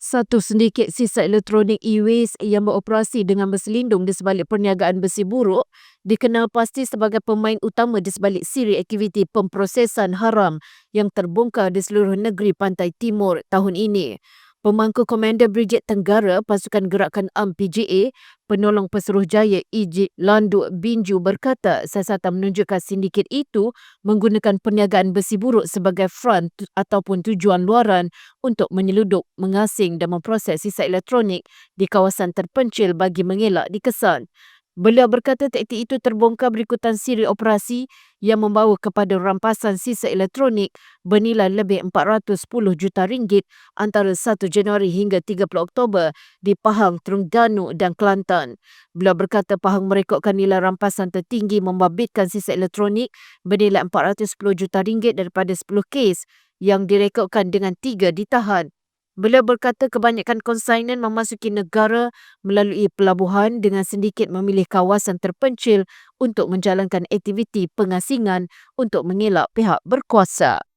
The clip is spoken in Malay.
Satu sedikit sisa elektronik e-waste yang beroperasi dengan berselindung di sebalik perniagaan besi buruk dikenal pasti sebagai pemain utama di sebalik siri aktiviti pemprosesan haram yang terbongkar di seluruh negeri pantai timur tahun ini. Pemangku Komander Brigade Tenggara Pasukan Gerakan Am PGA, Penolong Pesuruhjaya Iji Landu Binju berkata siasatan menunjukkan sindiket itu menggunakan perniagaan besi buruk sebagai front ataupun tujuan luaran untuk menyeluduk, mengasing dan memproses sisa elektronik di kawasan terpencil bagi mengelak dikesan. Beliau berkata taktik itu terbongkar berikutan siri operasi yang membawa kepada rampasan sisa elektronik bernilai lebih 410 juta ringgit antara 1 Januari hingga 30 Oktober di Pahang, Terengganu dan Kelantan. Beliau berkata Pahang merekodkan nilai rampasan tertinggi membabitkan sisa elektronik bernilai 410 juta ringgit daripada 10 kes yang direkodkan dengan tiga ditahan. Beliau berkata kebanyakan konsainan memasuki negara melalui pelabuhan dengan sedikit memilih kawasan terpencil untuk menjalankan aktiviti pengasingan untuk mengelak pihak berkuasa.